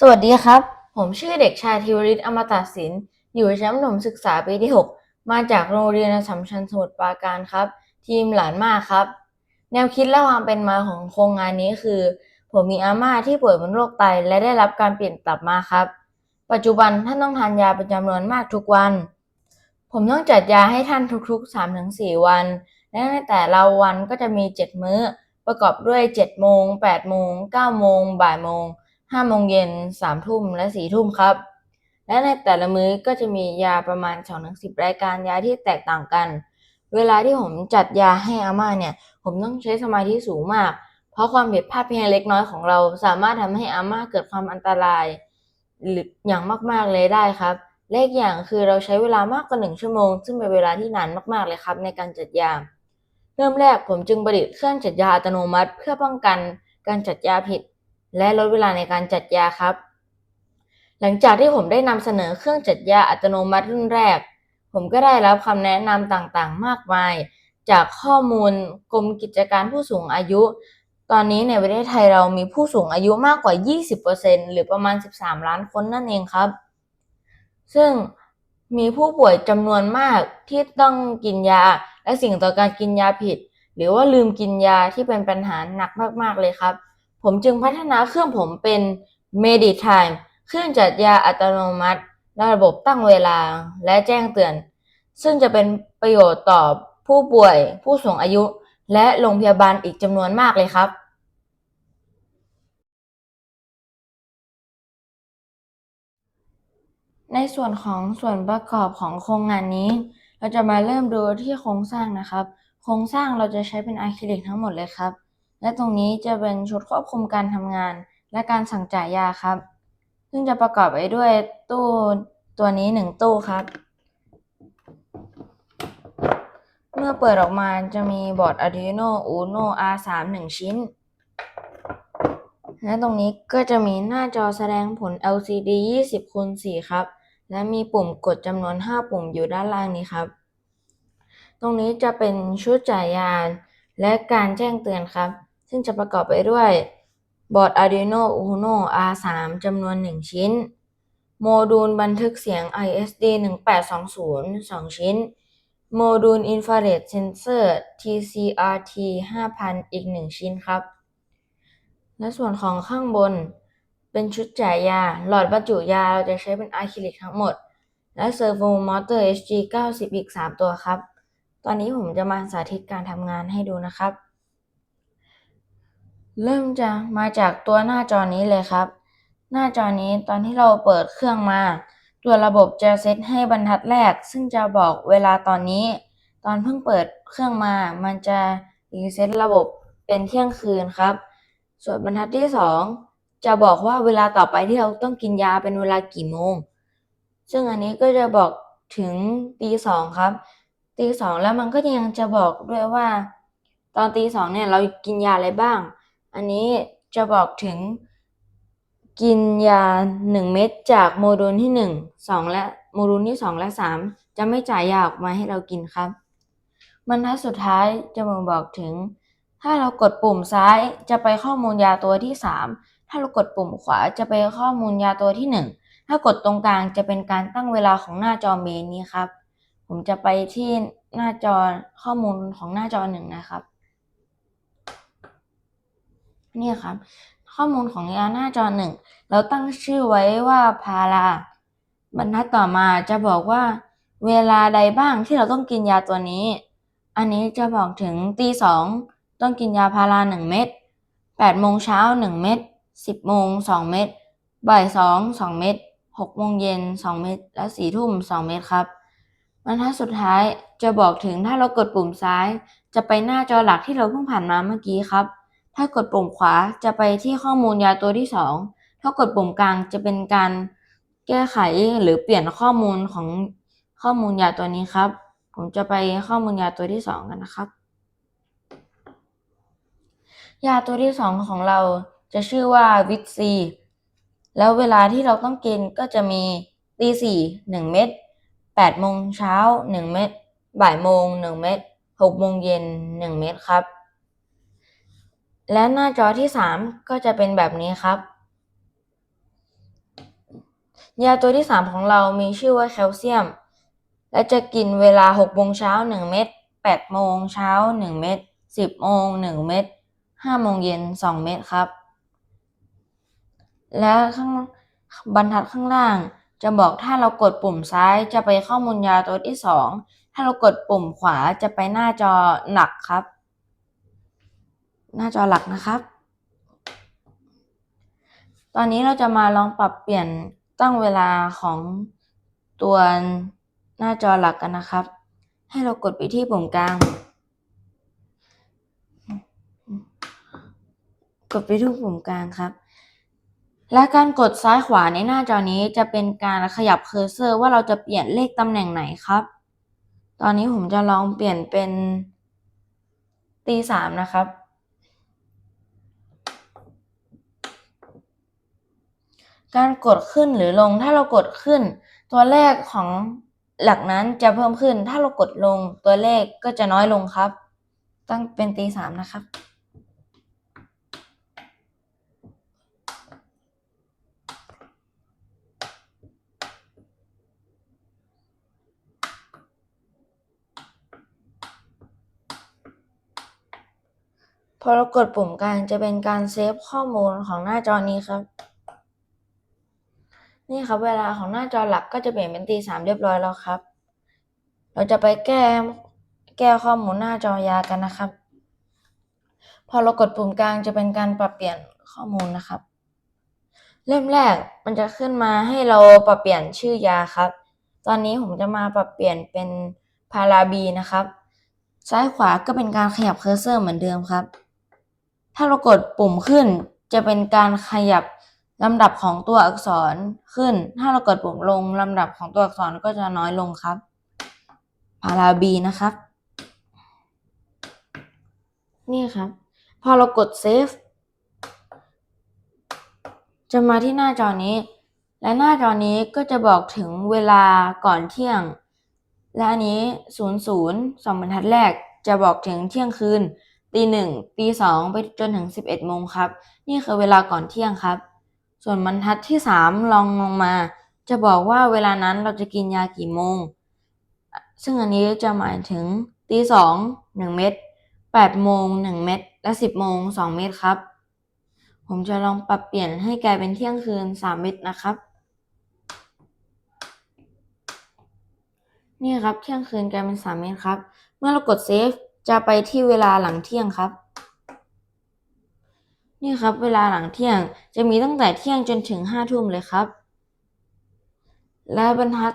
สวัสดีครับ ผมชื่อเด็กชายธีวริศอมตะศิลป์อยู่ชั้นประถมศึกษาปีที่ 6 มาจากโรงเรียนสสัมชัญสมุทรปราการครับ ทีมหลานมากครับ แนวคิดและความเป็นมาของโครงงานนี้คือ ผมมีอาม่าที่ป่วยเป็นโรคไตและได้รับการเปลี่ยนตับมาครับ ปัจจุบันท่านต้องทานยาเป็นจำนวนมากทุกวัน ผมต้องจัดยาให้ท่านทุกๆ 3-4 วัน และในแต่ละวันก็จะมี 7 มื้อ ประกอบด้วย 7 โมง 8 โมง 9 โมง บ่ายโมง 5โมงเย็น3ทุ่มและ4ทุ่มครับ และในแต่ละมื้อก็จะมียาประมาณ2-10รายการยาที่แตกต่างกัน เวลาที่ผมจัดยาให้อาม่าเนี่ย ผมต้องใช้สมาธิสูงมาก เพราะความผิดพลาดเพียงเล็กน้อยของเรา สามารถทำให้อาม่าเกิดความอันตราย หรืออย่างมากๆเลยได้ครับเลขอย่างคือเราใช้เวลามากกว่าหนึ่งชั่วโมง ซึ่งเป็นเวลาที่นานมากๆเลยครับ ในการจัดยา เริ่มแรกผมจึงประดิษฐ์เครื่องจัดยาอัตโนมัติ เพื่อป้องกันการจัดยาผิด และลดเวลาในการจัดยาครับ หลังจากที่ผมได้นำเสนอเครื่องจัดยาอัตโนมัติรุ่นแรก ผมก็ได้รับคำแนะนำต่างๆ มากมาย จากข้อมูลกรมกิจการผู้สูงอายุ ตอนนี้ในประเทศไทยเรามีผู้สูงอายุมากกว่า 20%หรือประมาณ 13 ล้านคนนั่นเองครับ ซึ่งมีผู้ป่วยจำนวนมากที่ต้องกินยา และสิ่งต่อการกินยาผิด หรือว่าลืมกินยาที่เป็นปัญหาหนักมาก ๆ เลยครับ ผมจึงพัฒนาเครื่องผมเป็น Meditime เครื่องจัดยาอัตโนมัติระบบตั้งเวลาและแจ้งเตือน ซึ่งจะเป็นประโยชน์ต่อผู้ป่วย ผู้สูงอายุ และโรงพยาบาลอีกจำนวนมากเลยครับในส่วนของส่วนประกอบของโครงงานนี้ เราจะมาเริ่มดูที่โครงสร้างนะครับ โครงสร้างเราจะใช้เป็นอะคริลิกทั้งหมดเลยครับ และตรงนี้จะเป็นชุดควบคุมการทำงาน และการสั่งจ่ายยาครับ ซึ่งจะประกอบไปด้วยตู้ตัวนี้หนึ่งตู้ครับ เมื่อเปิดออกมาจะมีบอร์ด Arduino Uno R3 หนึ่งชิ้น และตรงนี้ก็จะมีหน้าจอแสดงผล LCD 20คูณ4ครับ และมีปุ่มกดจำนวน 5 ปุ่มอยู่ด้านล่างนี้ครับ ตรงนี้จะเป็นชุดจ่ายยาและการแจ้งเตือนครับ ซึ่งจะประกอบไปด้วยบอร์ด Arduino Uno R3 จำนวน 1 ชิ้น โมดูลบันทึกเสียง ISD 1820 2 ชิ้น โมดูลอินฟราเรดเซนเซอร์ TCRT 5000 อีก 1 ชิ้นครับ และส่วนของข้างบนเป็นชุดจ่ายยา หลอดบรรจุยาเราจะใช้เป็นอะคริลิกทั้งหมด และเซอร์โวมอเตอร์ HG 90 อีก 3 ตัวครับ ตอนนี้ผมจะมาสาธิตการทำงานให้ดูนะครับ เริ่มจะมาจากตัวหน้าจอนี้เลยครับ หน้าจอนี้ตอนที่เราเปิดเครื่องมา ตัวระบบจะเซตให้บรรทัดแรก ซึ่งจะบอกเวลาตอนนี้ ตอนเพิ่งเปิดเครื่องมา มันจะรีเซ็ตระบบเป็นเที่ยงคืนครับ ส่วนบรรทัดที่สองจะบอกว่าเวลาต่อไปที่เราต้องกินยาเป็นเวลากี่โมง ซึ่งอันนี้ก็จะบอกถึงตีสองครับตีสองแล้วมันก็ยังจะบอกด้วยว่า ตอนตีสองเนี่ยเรากินยาอะไรบ้าง อันนี้จะบอกถึงกินยาหนึ่งเม็ดจากโมดูลที่หนึ่งสองและโมดูลที่สองและสามจะไม่จ่ายยาออกมาให้เรากินครับบรรทัดสุดท้ายจะมาบอกถึง ถ้าเรากดปุ่มซ้ายจะไปข้อมูลยาตัวที่สามถ้าเรากดปุ่มขวาจะไปข้อมูลยาตัวที่หนึ่งถ้ากดตรงกลางจะเป็นการตั้งเวลาของหน้าจอเมนนี้ครับ ผมจะไปที่หน้าจอข้อมูลของหน้าจอหนึ่งนะครับ นี่ครับ ข้อมูลของยาหน้าจอหนึ่งเราตั้งชื่อไว้ว่าพาราบรรทัดต่อมาจะบอกว่า เวลาใดบ้างที่เราต้องกินยาตัวนี้ อันนี้จะบอกถึงตีสองต้องกินยาพาราหนึ่งเม็ดแปดโมงเช้าหนึ่งเม็ดสิบโมงสองเม็ดบ่ายสองสองเม็ดหกโมงเย็นสองเม็ดและสี่ทุ่มสองเม็ดครับบรรทัดสุดท้ายจะบอกถึงถ้าเรากดปุ่มซ้าย จะไปหน้าจอหลักที่เราเพิ่งผ่านมาเมื่อกี้ครับ ถ้ากดปุ่มขวาจะไปที่ข้อมูลยาตัวที่สองถ้ากดปุ่มกลางจะเป็นการแก้ไขหรือเปลี่ยนข้อมูลของข้อมูลยาตัวนี้ครับ ผมจะไปข้อมูลยาตัวที่สองกันนะครับ ยาตัวที่สองของเราจะชื่อว่าวิตซีแล้วเวลาที่เราต้องกินก็จะมีตีสี่หนึ่งเม็ดแปดโมงเช้าหนึ่งเม็ดบ่ายโมงหนึ่งเม็ดหกโมงเย็นหนึ่งเม็ดครับ และหน้าจอที่สามก็จะเป็นแบบนี้ครับ ยาตัวที่สามของเรามีชื่อว่าแคลเซียม และจะกินเวลาหกโมงเช้าหนึ่งเม็ดแปดโมงเช้าหนึ่งเม็ดสิบโมงหนึ่งเม็ดห้าโมงเย็นสองเม็ดครับ และข้างบรรทัดข้างล่างจะบอกถ้าเรากดปุ่มซ้ายจะไปข้อมูลยาตัวที่สองถ้าเรากดปุ่มขวาจะไปหน้าจอหลักครับ หน้าจอหลักนะครับ ตอนนี้เราจะมาลองปรับเปลี่ยนตั้งเวลาของตัวหน้าจอหลักกันนะครับ ให้เรากดไปที่ปุ่มกลาง กดไปที่ปุ่มกลางครับ และการกดซ้ายขวาในหน้าจอนี้จะเป็นการขยับเคอร์เซอร์ว่าเราจะเปลี่ยนเลขตำแหน่งไหนครับ ตอนนี้ผมจะลองเปลี่ยนเป็นตีสามนะครับ การกดขึ้นหรือลง ถ้าเรากดขึ้น ตัวเลขของหลักนั้นจะเพิ่มขึ้น ถ้าเรากดลงตัวเลขก็จะน้อยลงครับตั้งเป็นตีสามนะครับ พอเรากดปุ่มกลางจะเป็นการเซฟข้อมูลของหน้าจอนี้ครับ นี่ครับเวลาของหน้าจอหลักก็จะเปลี่ยนเป็นตีสามเรียบร้อยแล้วครับ เราจะไปแก้แก้ข้อมูลหน้าจอยากันนะครับ พอเรากดปุ่มกลางจะเป็นการปรับเปลี่ยนข้อมูลนะครับ เริ่มแรกมันจะขึ้นมาให้เราปรับเปลี่ยนชื่อยาครับ ตอนนี้ผมจะมาปรับเปลี่ยนเป็นพาราบีนะครับ ซ้ายขวาก็เป็นการขยับเคอร์เซอร์เหมือนเดิมครับ ถ้าเรากดปุ่มขึ้นจะเป็นการขยับ ลำดับของตัวอักษรขึ้น ถ้าเรากดปุ่มลงลำดับของตัวอักษรก็จะน้อยลงครับ พาราบีนะครับ นี่ครับ พอเรากดเซฟจะมาที่หน้าจอนี้ และหน้าจอนี้ก็จะบอกถึงเวลาก่อนเที่ยง และอันนี้ 00 สองบรรทัดแรกจะบอกถึงเที่ยงคืนตีหนึ่งตีสองไปจนถึง 11โมงครับ นี่คือเวลาก่อนเที่ยงครับ ส่วนบรรทัดที่ 3 ลองลงมา จะบอกว่าเวลานั้นเราจะกินยากี่โมง ซึ่งอันนี้จะหมายถึงตีสองหนึ่งเม็ดแปดโมงหนึ่งเม็ดและสิบโมงสองเม็ดครับ ผมจะลองปรับเปลี่ยนให้กลายเป็นเที่ยงคืนสามเม็ดนะครับ นี่ครับเที่ยงคืนกลายเป็นสามเม็ดครับ เมื่อเรากดเซฟจะไปที่เวลาหลังเที่ยงครับ นี่ครับ เวลาหลังเที่ยงจะมีตั้งแต่เที่ยงจนถึงห้าทุ่มเลยครับ และบรรทัด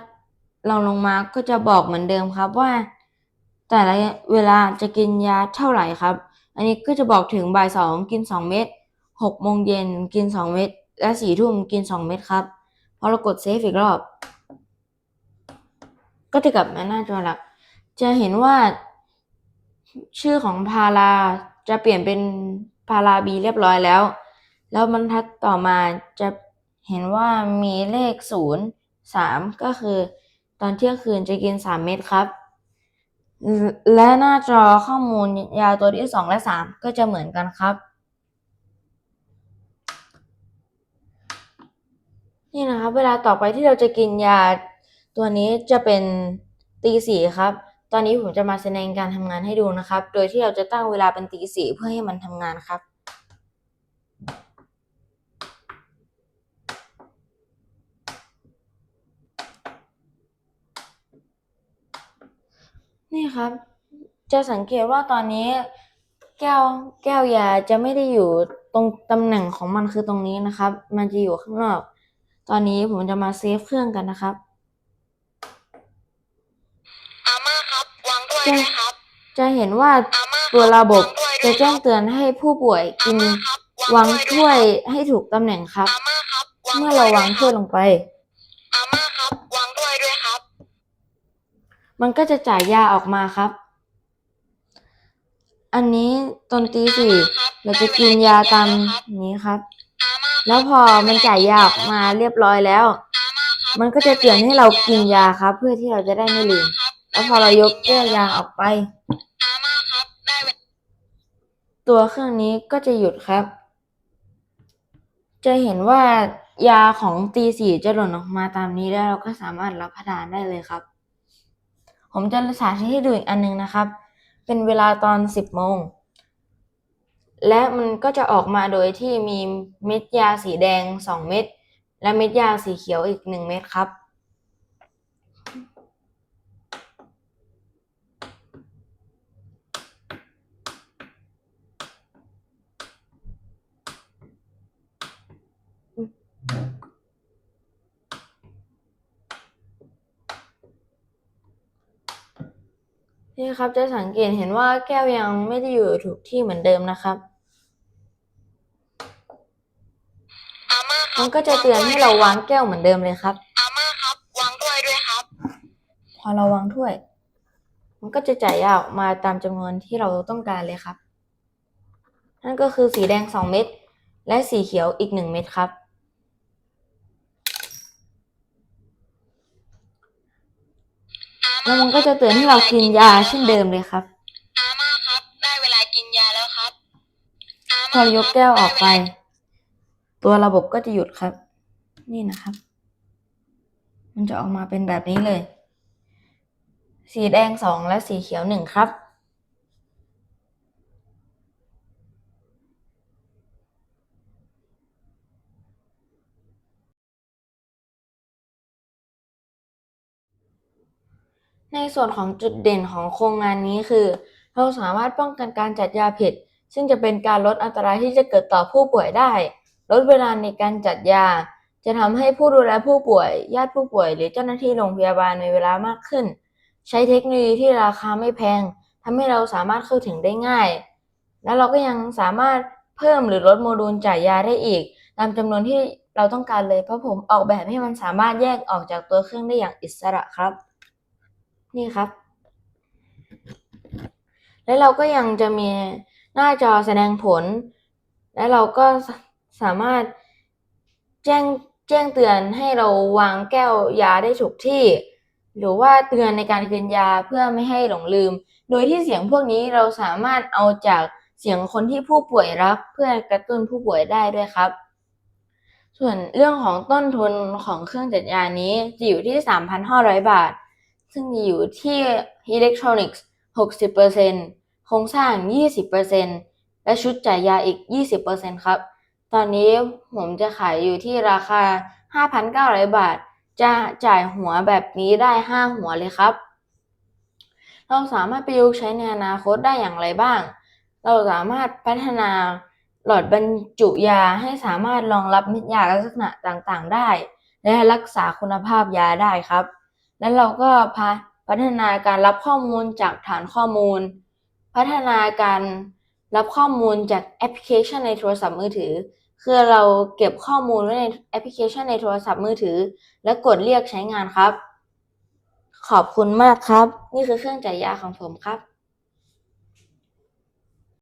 เราลงมาก็จะบอกเหมือนเดิมครับว่า แต่ละเวลาจะกินยาเท่าไหร่ครับ อันนี้ก็จะบอกถึงบ่ายสองกินสองเม็ดหกโมงเย็นกินสองเม็ดและสี่ทุ่มกินสองเม็ดครับพอเรากดเซฟอีกรอบ ก็จะกลับมาหน้าจอหลัก จะเห็นว่า ชื่อของพาราจะเปลี่ยนเป็น พาราบีเรียบร้อยแล้ว แล้วบรรทัดต่อมาจะเห็นว่ามีเลขศูนย์สามก็คือ ตอนเที่ยงคืนจะกินสามเม็ดครับ และหน้าจอข้อมูลยาตัวที่สองและสามก็จะเหมือนกันครับ นี่นะครับ เวลาต่อไปที่เราจะกินยาตัวนี้จะเป็นตีสี่ครับ ตอนนี้ผมจะมาแสดงการทำงานให้ดูนะครับ โดยที่เราจะตั้งเวลาเป็นตีสี่เพื่อให้มันทำงานครับ นี่ครับ จะสังเกตว่าตอนนี้แก้วแก้วยาจะไม่ได้อยู่ตรงตำแหน่งของมันคือตรงนี้นะครับ มันจะอยู่ข้างนอก ตอนนี้ผมจะมาเซฟเครื่องกันนะครับ อาม่าครับ วางถ้วยจะด้วยครับจะเห็นว่าอาม่าคบตัวระบบวางถ้วยด้จะวยคแจ้รังบเตือนให้ผู้ป่วยกินอาม่าครับวางถ้วยด้ให้ถูกตำแหน่งครับ อาม่าครับวางเมื่อเราวางถ้วยด้ลงไป อาม่าครับวางถ้วยด้วยครับ มันก็จะจ่ายยาออกมาครับ อันนี้ตอนตีสี่เราจะกินยาตามนี้ครับอาม่าครับแล้วพอมันจ่ายยาออกมาเรียบร้อยแล้วอาม่าครับมันก็จะเตือนให้เรากินยาครับ เพื่อที่เราจะได้ไม่ลืม แล้วพอเรายกแก้วยาออกไป อาม่าครับ ได้เวลาตัวเครื่องนี้ก็จะหยุดครับ จะเห็นว่ายาของตีสี่จะหล่นออกมาตามนี้แล้วเราก็สามารถรับประทานได้เลยครับ ผมจะสาธิตให้ดูอีกอันหนึงนะครับ เป็นเวลาตอนสิบโมง และมันก็จะออกมาโดยที่มีเม็ดยาสีแดงสองเม็ดและเม็ดยาสีเขียวอีกหนึ่งเม็ดครับ นี่ครับจะสังเกตเห็นว่าแก้วยังไม่ได้อยู่ถูกที่เหมือนเดิมนะครับ อาม่าครับมันก็จะเตือนให้เราวางแก้วเหมือนเดิมเลยครับ อาม่าครับ วางด้วยด้วยครับ พอเราวางถ้วย มันก็จะจ่ายยาออกมาตามจำนวนที่เราต้องการเลยครับ นั่นก็คือสีแดงสองเม็ดและสีเขียวอีกหนึ่งเม็ดครับ แล้วมันก็จะเตือนให้เรากินยาเช่นเดิมเลยครับ อาม่าครับ ได้เวลากินยาแล้วครับอาพอม่าเรายกแก้วออกไป ตัวระบบก็จะหยุดครับ นี่นะครับ มันจะออกมาเป็นแบบนี้เลย สีแดงสองและสีเขียวหนึ่งครับ ในส่วนของจุดเด่นของโครงงานนี้คือ เราสามารถป้องกันการจัดยาผิด ซึ่งจะเป็นการลดอันตรายที่จะเกิดต่อผู้ป่วยได้ ลดเวลาในการจัดยา จะทำให้ผู้ดูแลผู้ป่วย ญาติผู้ป่วย หรือเจ้าหน้าที่โรงพยาบาลมีเวลามากขึ้น ใช้เทคโนโลยีที่ราคาไม่แพงทำให้เราสามารถเข้าถึงได้ง่าย แล้วเราก็ยังสามารถเพิ่มหรือลดโมดูลจ่ายยาได้อีก ตามจำนวนที่เราต้องการเลยเพราะผมออกแบบให้มันสามารถแยกออกจากตัวเครื่องได้อย่างอิสระครับ นี่ครับ และเราก็ยังจะมีหน้าจอแสดงผล และเราก็สามารถแจ้งแจ้งเตือนให้เราวางแก้วยาได้ถูกที่ หรือว่าเตือนในการกินยาเพื่อไม่ให้หลงลืม โดยที่เสียงพวกนี้เราสามารถเอาจากเสียงคนที่ผู้ป่วยรับเพื่อกระตุ้นผู้ป่วยได้ด้วยครับ ส่วนเรื่องของต้นทุนของเครื่องจัดยานี้จะอยู่ที่ 3,500 บาท ซึ่งอยู่ที่อิเล็กทรอนิกส์60%โครงสร้าง 20%และชุดจ่ายยาอีก 20%ครับ ตอนนี้ผมจะขายอยู่ที่ราคา 5,900 บาท จะจ่ายหัวแบบนี้ได้ 5 หัวเลยครับ เราสามารถประยุกต์ใช้ในอนาคตได้อย่างไรบ้าง เราสามารถพัฒนาหลอดบรรจุยาให้สามารถรองรับเม็ดยาลักษณะต่างๆ ได้ และรักษาคุณภาพยาได้ครับ และเราก็พ,พัฒนาการรับข้อมูลจากฐานข้อมูล พัฒนาการรับข้อมูลจากแอปพลิเคชันในโทรศัพท์มือถือ คือเราเก็บข้อมูลไว้ในแอปพลิเคชันในโทรศัพท์มือถือ และกดเรียกใช้งานครับ ขอบคุณมากครับ นี่คือเครื่องจ่ายยาของผมครับ